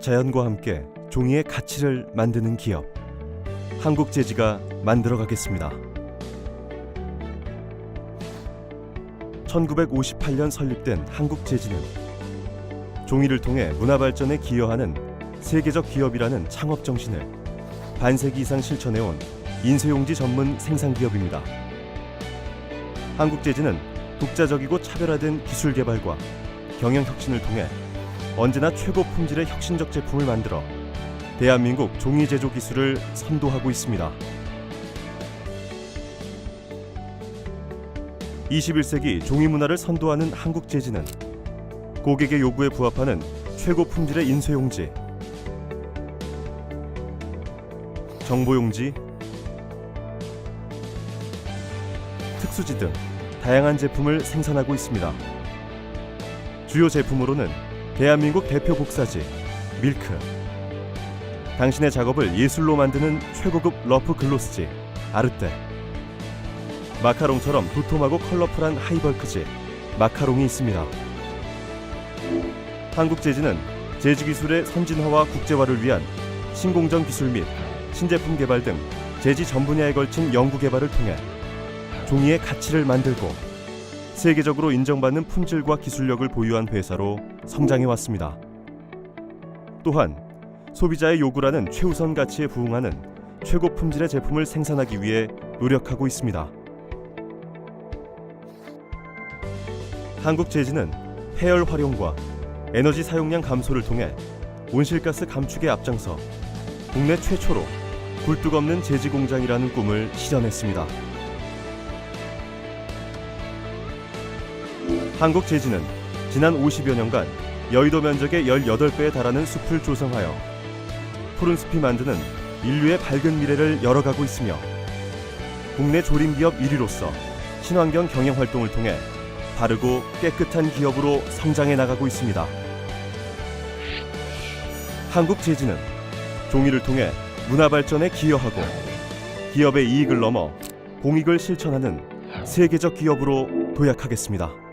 자연과 함께 종이의 가치를 만드는 기업 한국재지가 만들어 가겠습니다. 1958년 설립된 한국재지는 종이를 통해 문화 발전에 기여하는 세계적 기업이라는 창업 정신을 반세기 이상 실천해온 인쇄용지 전문 생산 기업입니다. 한국재지는 독자적이고 차별화된 기술 개발과 경영 혁신을 통해 언제나 최고 품질의 혁신적 제품을 만들어 대한민국 종이 제조 기술을 선도하고 있습니다. 21세기 종이 문화를 선도하는 한국 재지는 고객의 요구에 부합하는 최고 품질의 인쇄용지, 정보용지, 특수지 등 다양한 제품을 생산하고 있습니다. 주요 제품으로는 대한민국 대표 복사지 밀크, 당신의 작업을 예술로 만드는 최고급 러프 글로스지 아르떼, 마카롱처럼 도톰하고 컬러풀한 하이벌크지 마카롱이 있습니다. 한국 재지는 재지 기술의 선진화와 국제화를 위한 신공정 기술 및 신제품 개발 등 재지 전 분야에 걸친 연구 개발을 통해 종이의 가치를 만들고 세계적으로 인정받는 품질과 기술력을 보유한 회사로 성장해 왔습니다. 또한 소비자의 요구라는 최우선 가치에 부응하는 최고 품질의 제품을 생산하기 위해 노력하고 있습니다. 한국 재지는 폐열 활용과 에너지 사용량 감소를 통해 온실가스 감축에 앞장서 국내 최초로 굴뚝 없는 재지 공장이라는 꿈을 실현했습니다. 한국 재지는 지난 50여 년간 여의도 면적의 18배에 달하는 숲을 조성하여 푸른 숲이 만드는 인류의 밝은 미래를 열어가고 있으며 국내 조림 기업 1위로서 친환경 경영 활동을 통해 바르고 깨끗한 기업으로 성장해 나가고 있습니다. 한국 재지는 종이를 통해 문화 발전에 기여하고 기업의 이익을 넘어 공익을 실천하는 세계적 기업으로 도약하겠습니다.